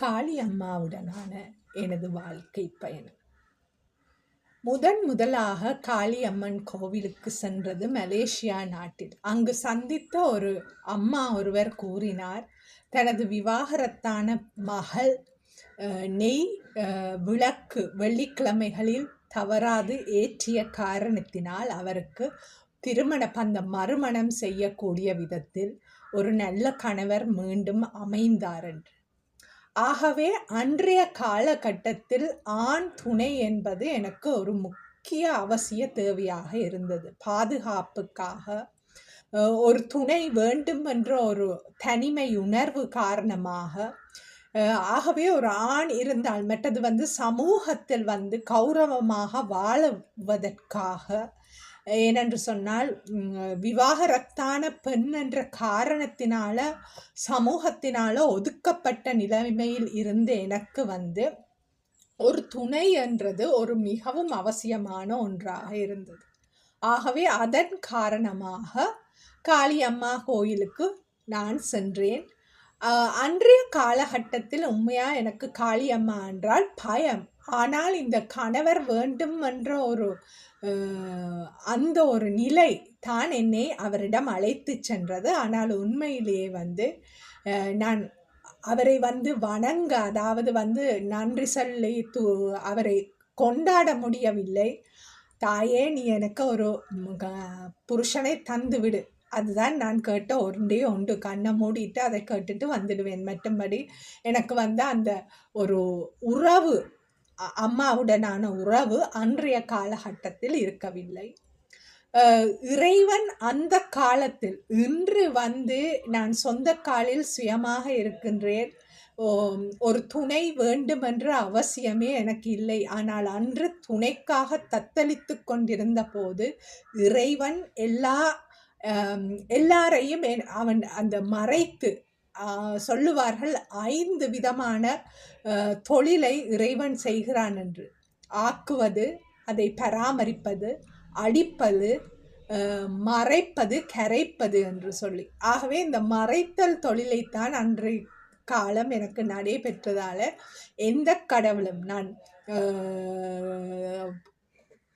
காளி அம்மாவுடனான எனது வாழ்க்கை பயணம். முதன் முதலாக காளி அம்மன் கோவிலுக்கு சென்றது மலேசியா நாட்டில். அங்கு சந்தித்த ஒரு அம்மா ஒருவர் கூறினார் தனது விவாகரத்தான மகள் நெய் விளக்கு வெள்ளிக்கிழமைகளில் தவறாது ஏற்றிய காரணத்தினால் அவருக்கு திருமண பந்த மறுமணம் செய்யக்கூடிய விதத்தில் ஒரு நல்ல கணவர் மீண்டும் அமைந்தார் என்று. ஆகவே அன்றைய காலகட்டத்தில் ஆண் துணை என்பது எனக்கு ஒரு முக்கிய அவசிய தேவையாக இருந்தது. பாதுகாப்புக்காக. ஒரு துணை வேண்டும் என்ற ஒரு தனிமை உணர்வு காரணமாக. ஆகவே ஒரு ஆண் இருந்தால் மற்றது வந்து சமூகத்தில் வந்து கௌரவமாக வாழுவதற்காக ஏனென்று சொன்னால் ம், விவாகரத்தான பெண் என்ற காரணத்தினால சமூகத்தினால ஒதுக்கப்பட்ட நிலைமையில் இருந்து எனக்கு வந்து ஒரு துணை என்றது ஒரு மிகவும் அவசியமான ஒன்றாக இருந்தது. ஆகவே அதன் காரணமாக காளியம்மா கோயிலுக்கு நான் சென்றேன். அன்றைய காலகட்டத்தில் உண்மையா எனக்கு காளியம்மா என்றால் பயம். ஆனால் இந்த கணவர் வேண்டும் என்ற ஒரு அந்த ஒரு நிலை தான் என்னை அவரிடம் அழைத்து சென்றது. ஆனால் உண்மையிலேயே வந்து நான் அவரை வந்து வணங்க அதாவது வந்து நன்றி சொல்லி தூ அவரை கொண்டாட முடியவில்லை. தாயே நீ எனக்கு ஒரு புருஷனை தந்துவிடு. அதுதான் நான் கேட்ட ஒன்றே ஒன்று. கண்ணை மூடிட்டு அதை கேட்டுட்டு வந்துடுவேன். மற்றும்படி எனக்கு வந்து அந்த ஒரு உறவு அம்மாவுடனான உறவு அன்றைய காலகட்டத்தில் இருக்கவில்லை. இறைவன் அந்த காலத்தில் இன்று வந்து நான் சொந்த காலில் சுயமாக இருக்கின்றேன். ஒரு துணை வேண்டுமென்ற அவசியமே எனக்கு இல்லை. ஆனால் அன்று துணைக்காக தத்தளித்து கொண்டிருந்த போது இறைவன் எல்லா எல்லாரையும் என்- அவன் அந்த மறைத்து சொல்லுவார்கள் ஐந்து விதமான தொழிலை இறைவன் செய்கிறான் என்று. ஆக்குவது அதை பராமரிப்பது அடிப்பது மறைப்பது கரைப்பது என்று சொல்லி. ஆகவே இந்த மறைத்தல் தொழிலைத்தான் அன்றை காலம் எனக்கு நடைபெற்றதால் எந்த கடவுளும் நான்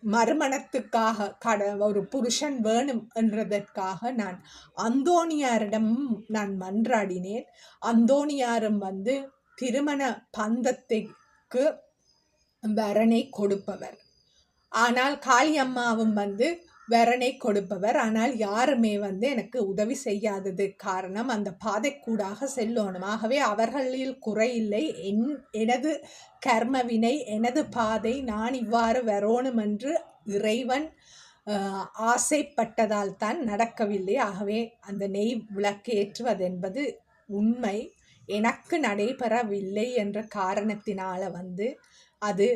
மறுமணத்துக்காக கட ஒரு புருஷன் வேணும் என்றதற்காக நான் அந்தோணியாரிடம் நான் மன்றாடினேன். அந்தோணியாரும் வந்து திருமண பந்தத்திற்கு வரனை கொடுப்பவர். ஆனால் காளியம்மாவும் வந்து வரனை கொடுப்பவர். ஆனால் யாருமே வந்து எனக்கு உதவி செய்யாதது காரணம் அந்த பாதைக்கூடாக செல்லணும். ஆகவே அவர்களில் குறையில்லை. என் எனது கர்மவினை எனது பாதை நான் இவ்வாறு வரோணும் என்று இறைவன் ஆசைப்பட்டதால் தான் நடக்கவில்லை. ஆகவே அந்த நெய் விளக்கேற்றுவது என்பது உண்மை. எனக்கு நடைபெறவில்லை என்ற காரணத்தினால் வந்து அது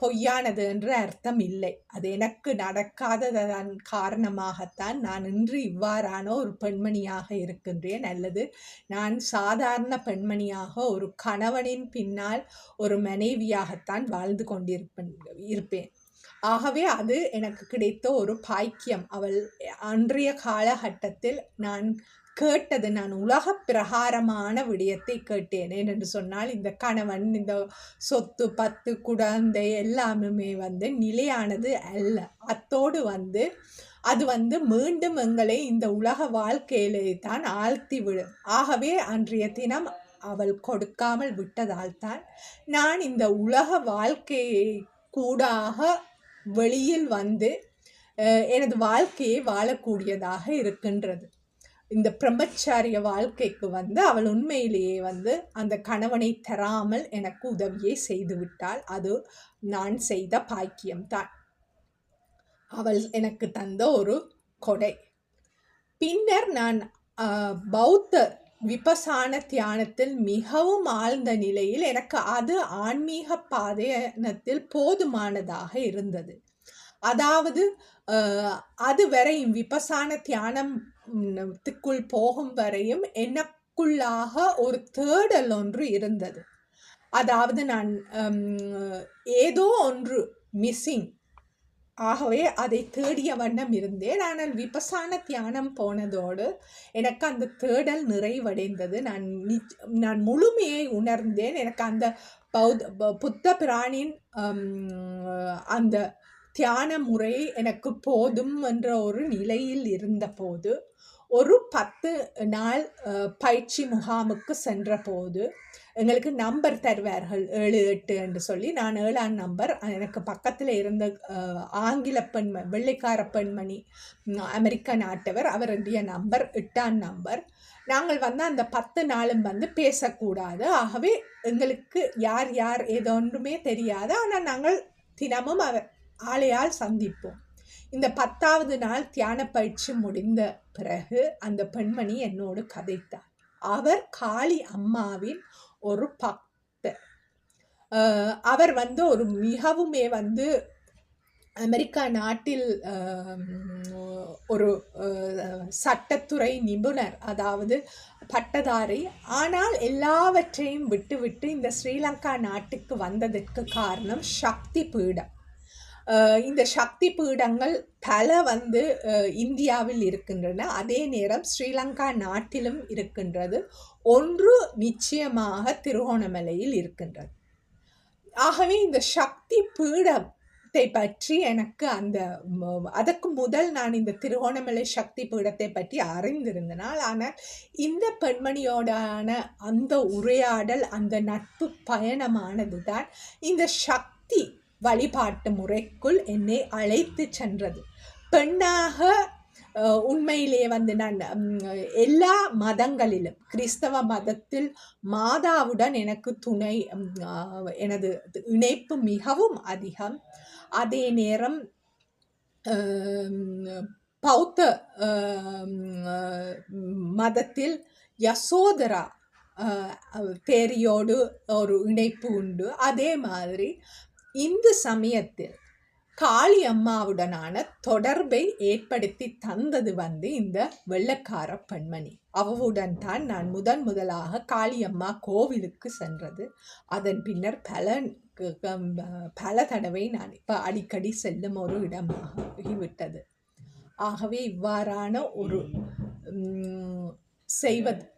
பொய்யானது என்று அர்த்தம் இல்லை அது எனக்கு நடக்காததன் காரணமாகத்தான் நான் இன்று இவ்வாறான ஒரு பெண்மணியாக இருக்கின்றேன். அல்லது நான் சாதாரண பெண்மணியாக ஒரு கணவனின் பின்னால் ஒரு மனைவியாகத்தான் வாழ்ந்து கொண்டிருப்பேன் இருப்பேன். ஆகவே அது எனக்கு கிடைத்த ஒரு பாக்கியம். அவள் அன்றைய காலகட்டத்தில் நான் கேட்டது. நான் உலக பிரகாரமான விடயத்தை கேட்டேன் ஏனென்று சொன்னால் இந்த கணவன் இந்த சொத்து பத்து குழந்தை எல்லாமே வந்து நிலையானது அல்ல. அத்தோடு வந்து அது வந்து மீண்டும் எங்களை இந்த உலக வாழ்க்கையிலே தான் ஆழ்த்தி விடும் ஆகவே அன்றைய தினம் அவள் கொடுக்காமல் விட்டதால் தான் நான் இந்த உலக வாழ்க்கையை கூடாக வெளியில் வந்து எனது வாழ்க்கையை வாழக்கூடியதாக இருக்கின்றது. இந்த பிரம்மச்சாரிய வாழ்க்கைக்கு வந்து அவள் உண்மையிலேயே வந்து அந்த கணவனை தராமல் எனக்கு உதவியை செய்து விட்டாள். அது நான் செய்த பாக்கியம்தான். அவள் எனக்கு தந்த ஒரு கொடை. பின்னர் நான் பௌத்த விபசான தியானத்தில் மிகவும் ஆழ்ந்த நிலையில் எனக்கு அது ஆன்மீக பாதையனத்தில் போதுமானதாக இருந்தது. அதாவது அது வரையும் விபசான தியானத்துக்குள் போகும் வரையும் எனக்குள்ளாக ஒரு தேடல் ஒன்று இருந்தது. அதாவது நான் ஏதோ ஒன்று மிஸ்ஸிங் ஆகவே அதை தேடிய வண்ணம் இருந்தேன். ஆனால் விபசான தியானம் போனதோடு எனக்கு அந்த தேடல் நிறைவடைந்தது. நான் நான் முழுமையை உணர்ந்தேன். எனக்கு அந்த பௌத்த புத்த பிராணின் அந்த தியான முறை எனக்கு போதும் என்ற ஒரு நிலையில் இருந்தபோது ஒரு பத்து நாள் பயிற்சி முகாமுக்கு சென்ற போது எங்களுக்கு நம்பர் தருவார்கள் ஏழு எட்டு என்று சொல்லி நான் ஏழாம் நம்பர் எனக்கு பக்கத்தில் இருந்த ஆங்கில பெண்ம வெள்ளைக்கார பெண்மணி அமெரிக்க நாட்டவர் அவருடைய நம்பர் எட்டாம் நம்பர். நாங்கள் வந்து அந்த பத்து நாளும் வந்து பேசக்கூடாது. ஆகவே எங்களுக்கு யார் யார் ஏதொன்றுமே தெரியாது. ஆனால் நாங்கள் தினமும் அவர் ஆளையால் சந்திப்போம். இந்த பத்தாவது நாள் தியான பயிற்சி முடிந்த பிறகு அந்த பெண்மணி என்னோடு கதைத்தார். அவர் காளி அம்மாவின் ஒரு பக்தர். அவர் வந்து ஒரு மிகவுமே வந்து அமெரிக்கா நாட்டில் ஒரு சட்டத்துறை நிபுணர் அதாவது பட்டதாரி. ஆனால் எல்லாவற்றையும் விட்டுவிட்டு இந்த ஸ்ரீலங்கா நாட்டுக்கு வந்ததற்கு காரணம் சக்தி பீடம். இந்த சக்தி பீடங்கள் பல வந்து இந்தியாவில் இருக்கின்றன. அதே நேரம் ஸ்ரீலங்கா நாட்டிலும் இருக்கின்றது. ஒன்று நிச்சயமாக திருகோணமலையில் இருக்கின்றது. ஆகவே இந்த சக்தி பீடத்தை பற்றி எனக்கு அந்த அதற்கு முதல் நான் இந்த திருகோணமலை சக்தி பீடத்தை பற்றி அறிந்திருந்தனால் ஆனால் இந்த பெண்மணியோடான அந்த உரையாடல் அந்த நட்பு பயணமானது தான் இந்த சக்தி வழிபாட்டு முறைக்குள் என்னை அழைத்து சென்றது. பெண்ணாக உண்மையிலே வந்து நான் எல்லா மதங்களிலும் கிறிஸ்தவ மதத்தில் மாதாவுடன் எனக்கு துணை எனது இணைப்பு மிகவும் அதிகம். அதே நேரம் பௌத்த மதத்தில் யசோதரா தேரியோடு ஒரு இணைப்பு உண்டு. அதே மாதிரி இந்து சமயத்தில் காளி அம்மாவுடனான தொடர்பை ஏற்படுத்தி தந்தது வந்து இந்த வெள்ளக்கார பெண்மணி. அவவுடன் தான் நான் முதன் முதலாக காளியம்மா கோவிலுக்கு சென்றது. அதன் பின்னர் பல க- பல தடவை நான் இப்போ அடிக்கடி செல்லும் ஒரு இடமாகிவிட்டது ஆகவே இவ்வாறான ஒரு செய்வது